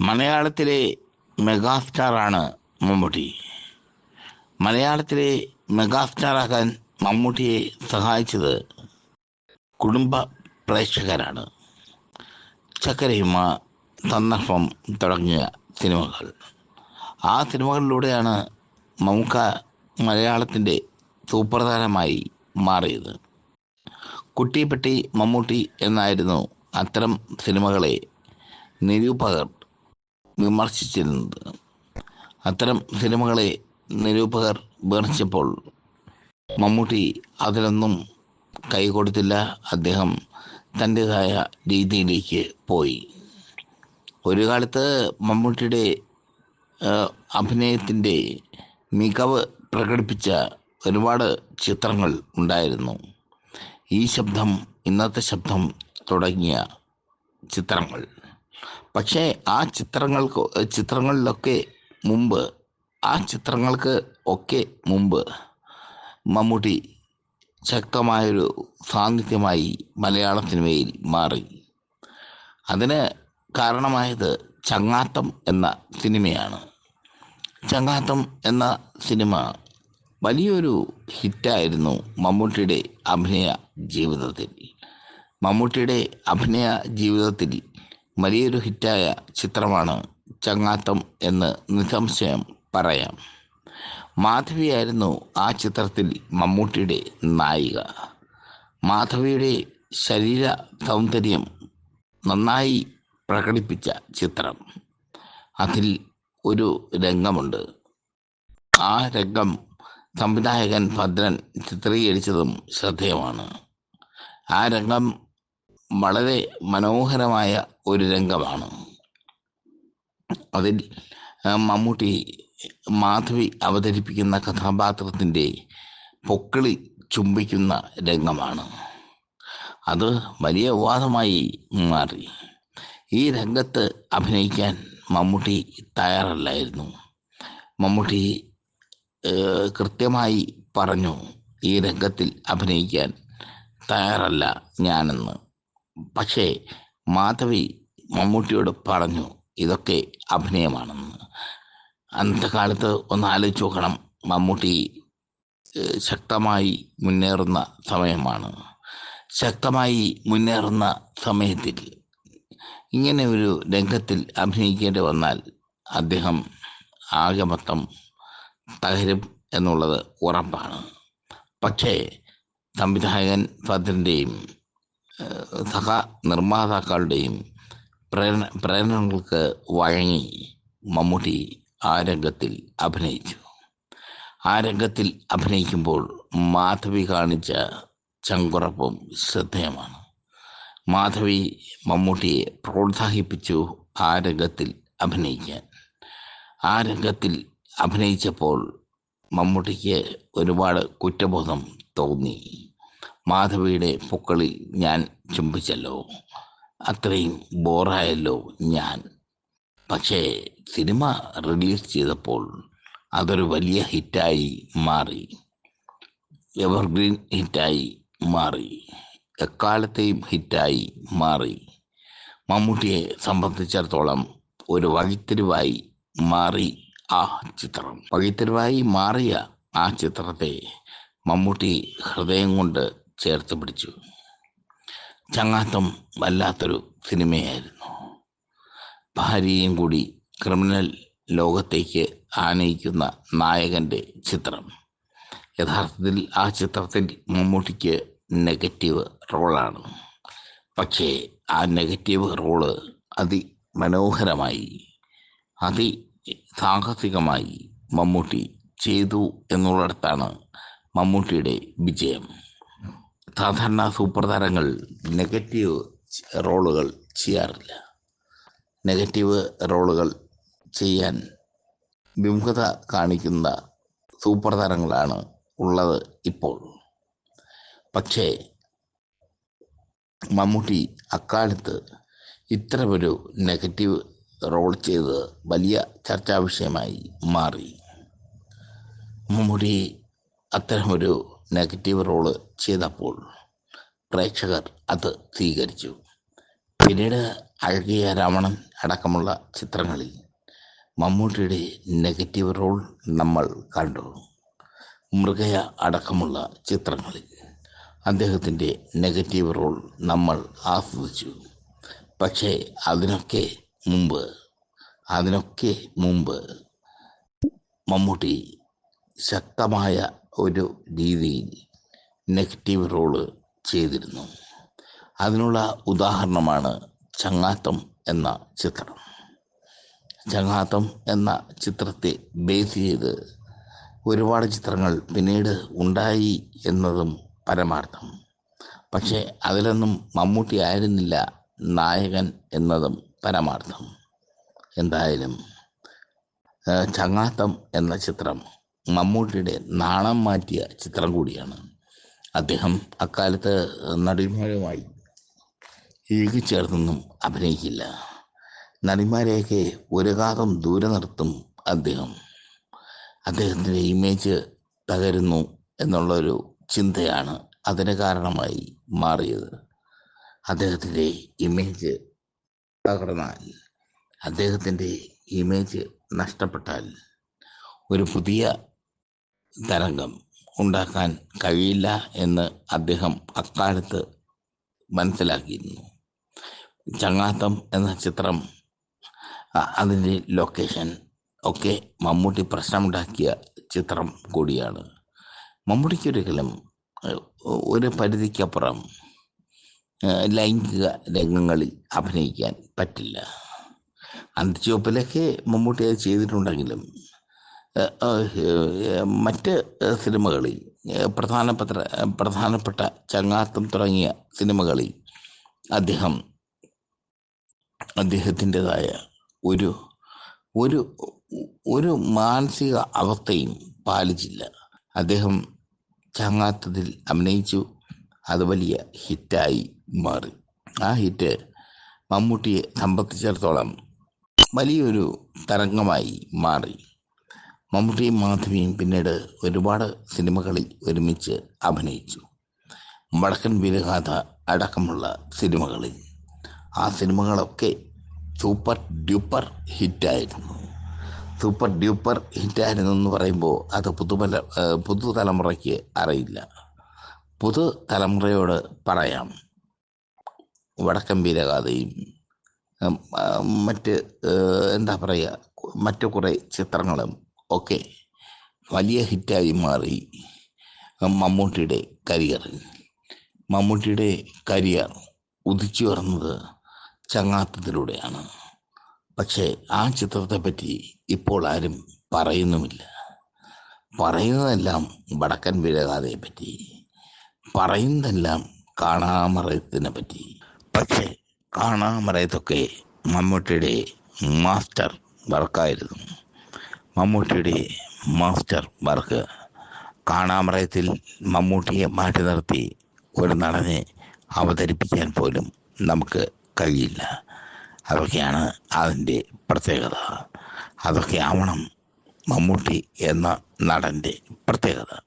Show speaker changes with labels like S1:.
S1: മലയാളത്തിലെ മെഗാസ്റ്റാറാണ് മമ്മൂട്ടി. മലയാളത്തിലെ മെഗാസ്റ്റാറാകാൻ മമ്മൂട്ടിയെ സഹായിച്ചത് കുടുംബ പ്രേക്ഷകരാണ്. ചക്കരഹിമ സന്ദർഭം തുടങ്ങിയ സിനിമകൾ. ആ സിനിമകളിലൂടെയാണ് മമ്മൂക്ക മലയാളത്തിന്റെ സൂപ്രധാനമായി മാറിയത്. കുട്ടിപ്പെട്ടി മമ്മൂട്ടി എന്നായിരുന്നു അത്തരം സിനിമകളെ നിരൂപകർ വിമർശിച്ചിരുന്നത്. അത്തരം സിനിമകളെ നിരൂപകർ വിമർശിച്ചപ്പോൾ മമ്മൂട്ടി അതിലൊന്നും കൈകൊടുത്തില്ല. അദ്ദേഹം തന്റെതായ രീതിയിലേക്ക് പോയി. ഒരു കാലത്ത് മമ്മൂട്ടിയുടെ അഭിനയത്തിന്റെ മികവ് പ്രകടിപ്പിച്ച ഒരുപാട് ചിത്രങ്ങൾ ഉണ്ടായിരുന്നു. ഈ ശബ്ദം ഇന്നത്തെ ശബ്ദം തുടങ്ങിയ ചിത്രങ്ങൾ. പക്ഷേ ആ ചിത്രങ്ങൾക്ക് ചിത്രങ്ങളിലൊക്കെ മുമ്പ് ആ ചിത്രങ്ങൾക്ക് ഒക്കെ മുമ്പ് മമ്മൂട്ടി ശക്തമായൊരു സാന്നിധ്യമായി മലയാള സിനിമയിൽ മാറി. അതിന് കാരണമായത് ചങ്ങാത്തം എന്ന സിനിമയാണ്. ചങ്ങാത്തം എന്ന സിനിമ വലിയൊരു ഹിറ്റായിരുന്നു മമ്മൂട്ടിയുടെ അഭിനയ ജീവിതത്തിൽ. മമ്മൂട്ടിയുടെ അഭിനയ ജീവിതത്തിൽ വലിയൊരു ഹിറ്റായ ചിത്രമാണ് ചങ്ങാത്തം എന്ന് നിസംശയം പറയാം. മാധവിയായിരുന്നു ആ ചിത്രത്തിൽ മമ്മൂട്ടിയുടെ നായിക. മാധവിയുടെ ശരീര സൗന്ദര്യം നന്നായി പ്രകടിപ്പിച്ച ചിത്രം. അതിൽ ഒരു രംഗമുണ്ട്. ആ രംഗം സംവിധായകൻ ഭദ്രൻ ചിത്രീകരിച്ചതും ശ്രദ്ധേയമാണ്. ആ രംഗം വളരെ മനോഹരമായ ഒരു രംഗമാണ്. അതിൽ മമ്മൂട്ടി മാധവി അവതരിപ്പിക്കുന്ന കഥാപാത്രത്തിന്റെ പൊക്കിളി ചുംബിക്കുന്ന രംഗമാണ്. അത് വലിയ വിവാദമായി മാറി. ഈ രംഗത്ത് അഭിനയിക്കാൻ മമ്മൂട്ടി തയ്യാറല്ലായിരുന്നു. മമ്മൂട്ടി കൃത്യമായി പറഞ്ഞു ഈ രംഗത്തിൽ അഭിനയിക്കാൻ തയ്യാറല്ല ഞാനെന്ന്. പക്ഷേ മാധവി മമ്മൂട്ടിയോട് പറഞ്ഞു ഇതൊക്കെ അഭിനയമാണെന്ന്. അന്നത്തെ കാലത്ത് ഒന്ന് ആലോചിച്ച് നോക്കണം. മമ്മൂട്ടി ശക്തമായി മുന്നേറുന്ന സമയമാണ്. ശക്തമായി മുന്നേറുന്ന സമയത്തിൽ ഇങ്ങനെ ഒരു രംഗത്തിൽ അഭിനയിക്കേണ്ടി വന്നാൽ അദ്ദേഹം ആകെ മൊത്തം തകരും എന്നുള്ളത് ഉറപ്പാണ്. പക്ഷേ സംവിധായകൻ ഭദ്രന്റെയും സഹ നിർമ്മാതാക്കളുടെയും പ്രേരണ പ്രേരണകൾക്ക് വഴങ്ങി മമ്മൂട്ടി ആ രംഗത്തിൽ അഭിനയിച്ചു. ആ രംഗത്തിൽ അഭിനയിക്കുമ്പോൾ മാധവി കാണിച്ച ചങ്കുറപ്പും ശ്രദ്ധേയമാണ്. മാധവി മമ്മൂട്ടിയെ പ്രോത്സാഹിപ്പിച്ചു ആ രംഗത്തിൽ അഭിനയിക്കാൻ. ആ രംഗത്തിൽ അഭിനയിച്ചപ്പോൾ മമ്മൂട്ടിക്ക് ഒരുപാട് കുറ്റബോധം തോന്നി. മാധവിയുടെ പൊക്കളിൽ ഞാൻ ചുംബിച്ചല്ലോ. അത്രയും ബോറായല്ലോ ഞാൻ. പക്ഷേ സിനിമ റിലീസ് ചെയ്തപ്പോൾ അതൊരു വലിയ ഹിറ്റായി മാറി. എവർഗ്രീൻ ഹിറ്റായി മാറി. എക്കാലത്തെയും ഹിറ്റായി മാറി. മമ്മൂട്ടിയെ സംബന്ധിച്ചിടത്തോളം ഒരു വഴിത്തിരിവായി മാറി ആ ചിത്രം. വഴിത്തിരിവായി മാറിയ ആ ചിത്രത്തെ മമ്മൂട്ടി ഹൃദയം കൊണ്ട് ചേർത്ത് പിടിച്ചു. ചങ്ങാത്തം വല്ലാത്തൊരു സിനിമയായിരുന്നു. ഭാര്യയും കൂടി ക്രിമിനൽ ലോകത്തേക്ക് ആനയിക്കുന്ന നായകന്റെ ചിത്രം. യഥാർത്ഥത്തിൽ ആ ചിത്രത്തിൽ മമ്മൂട്ടിക്ക് നെഗറ്റീവ് റോളാണ്. പക്ഷേ ആ നെഗറ്റീവ് റോൾ അതിമനോഹരമായി അതി സാഹസികമായി മമ്മൂട്ടി ചെയ്തു എന്നുള്ളിടത്താണ് മമ്മൂട്ടിയുടെ വിജയം. സാധാരണ സൂപ്പർ താരങ്ങൾ നെഗറ്റീവ് റോളുകൾ ചെയ്യാറില്ല. നെഗറ്റീവ് റോളുകൾ ചെയ്യാൻ വിമുഖത കാണിക്കുന്ന സൂപ്പർ താരങ്ങളാണ് ഉള്ളത് ഇപ്പോൾ. പക്ഷേ മമ്മൂട്ടി അക്കാലത്ത് ഇത്തരമൊരു നെഗറ്റീവ് റോൾ ചെയ്ത് വലിയ ചർച്ചാ വിഷയമായി മാറി. മമ്മൂട്ടി അത്തരമൊരു നെഗറ്റീവ് റോൾ ചെയ്തപ്പോൾ പ്രേക്ഷകർ അത് സ്വീകരിച്ചു. പിന്നീട് അഴകിയ രാവണൻ അടക്കമുള്ള ചിത്രങ്ങളിൽ മമ്മൂട്ടിയുടെ നെഗറ്റീവ് റോൾ നമ്മൾ കണ്ടു. മൃഗയ അടക്കമുള്ള ചിത്രങ്ങളിൽ അദ്ദേഹത്തിന്റെ നെഗറ്റീവ് റോൾ നമ്മൾ ആസ്വദിച്ചു. പക്ഷേ അതിനൊക്കെ മുമ്പ് അതിനൊക്കെ മുമ്പ് മമ്മൂട്ടി ശക്തമായ ഒരു രീതിയിൽ നെഗറ്റീവ് റോൾ ചെയ്തിരുന്നു. അതിനുള്ള ഉദാഹരണമാണ് ചങ്ങാത്തം എന്ന ചിത്രം. ചങ്ങാത്തം എന്ന ചിത്രത്തെ ബേസ് ചെയ്ത് ഒരുപാട് ചിത്രങ്ങൾ പിന്നീട് ഉണ്ടായി എന്നതും പരമാർത്ഥം. പക്ഷേ അതിലൊന്നും മമ്മൂട്ടി ആയിരുന്നില്ല നായകൻ എന്നതും പരമാർത്ഥം. എന്തായാലും ചങ്ങാത്തം എന്ന ചിത്രം മമ്മൂട്ടിയുടെ നാണം മാറ്റിയ ചിത്രം കൂടിയാണ്. അദ്ദേഹം അക്കാലത്ത് നടിമാരുമായി ചേർന്നൊന്നും അഭിനയിക്കില്ല. നടിമാരെയൊക്കെ ഒരു കാതം ദൂരെ നിർത്തും അദ്ദേഹം. അദ്ദേഹത്തിന്റെ ഇമേജ് തകരുന്നു എന്നുള്ളൊരു ചിന്തയാണ് അതിന് കാരണമായി മാറിയത്. അദ്ദേഹത്തിന്റെ ഇമേജ് തകർന്നാൽ അദ്ദേഹത്തിന്റെ ഇമേജ് നഷ്ടപ്പെട്ടാൽ ഒരു പുതിയ തരംഗം ഉണ്ടാക്കാൻ കഴിയില്ല എന്ന് അദ്ദേഹം അക്കാലത്ത് മനസ്സിലാക്കിയിരുന്നു. ചങ്ങാത്തം എന്ന ചിത്രം അതിന്റെ ലൊക്കേഷൻ ഒക്കെ മമ്മൂട്ടി പ്രശ്നമുണ്ടാക്കിയ ചിത്രം കൂടിയാണ്. മമ്മൂട്ടിക്കൊരിക്കലും ഒരു പരിധിക്കപ്പുറം ലൈംഗിക രംഗങ്ങളിൽ അഭിനയിക്കാൻ പറ്റില്ല. അന്ത്യചുവപ്പിലൊക്കെ മമ്മൂട്ടി അത് ചെയ്തിട്ടുണ്ടെങ്കിലും മറ്റ് സിനിമകളിൽ പ്രധാനപ്പെട്ട പ്രധാനപ്പെട്ട ചങ്ങാത്തം തുടങ്ങിയ സിനിമകളിൽ അദ്ദേഹം അദ്ദേഹത്തിന്റെതായ ഒരു ഒരു ഒരു മാനസിക അവസ്ഥയും പാലിച്ചില്ല. അദ്ദേഹം ചങ്ങാത്തത്തിൽ അഭിനയിച്ചു. അത് വലിയ ഹിറ്റായി മാറി. ആ ഹിറ്റ് മമ്മൂട്ടിയെ സംബന്ധിച്ചിടത്തോളം വലിയൊരു തരംഗമായി മാറി. മമ്മൂട്ടിയും മാധവിയും പിന്നീട് ഒരുപാട് സിനിമകളിൽ ഒരുമിച്ച് അഭിനയിച്ചു. വടക്കൻ വീരഗാഥ അടക്കമുള്ള സിനിമകളിൽ. ആ സിനിമകളൊക്കെ സൂപ്പർ ഡ്യൂപ്പർ ഹിറ്റായിരുന്നു. സൂപ്പർ ഡ്യൂപ്പർ ഹിറ്റായിരുന്നു എന്ന് പറയുമ്പോൾ അത് പുതുമല പുതുതലമുറയ്ക്ക് അറിയില്ല. പുതുതലമുറയോട് പറയാം. വടക്കൻ വീരഗാഥയും മറ്റ് എന്താ പറയുക മറ്റു കുറേ ചിത്രങ്ങളും ഒക്കെ വലിയ ഹിറ്റായി മാറി. മമ്മൂട്ടിയുടെ കരിയർ. മമ്മൂട്ടിയുടെ കരിയർ ഉദിച്ചു വരുന്നത് ചങ്ങാത്തത്തിലൂടെയാണ്. പക്ഷേ ആ ചിത്രത്തെ പറ്റി ഇപ്പോൾ ആരും പറയുന്നുമില്ല. പറയുന്നതെല്ലാം വടക്കൻ വീരഗാഥയെ പറ്റി പറയുന്നതെല്ലാം കാണാമറയത്തിനെ പറ്റി പക്ഷേ കാണാമറയത്തൊക്കെ മമ്മൂട്ടിയുടെ മാസ്റ്റർ വർക്കായിരുന്നു. മമ്മൂട്ടിയുടെ മാസ്റ്റർ വർക്ക്. കാണാമറയത്തിൽ മമ്മൂട്ടിയെ മാറ്റി നിർത്തി ഒരു നടനെ അവതരിപ്പിക്കാൻ പോലും നമുക്ക് കഴിയില്ല. അതൊക്കെയാണ് അതിന്റെ പ്രത്യേകത. അതൊക്കെ ആവണം മമ്മൂട്ടി എന്ന നടന്റെ പ്രത്യേകത.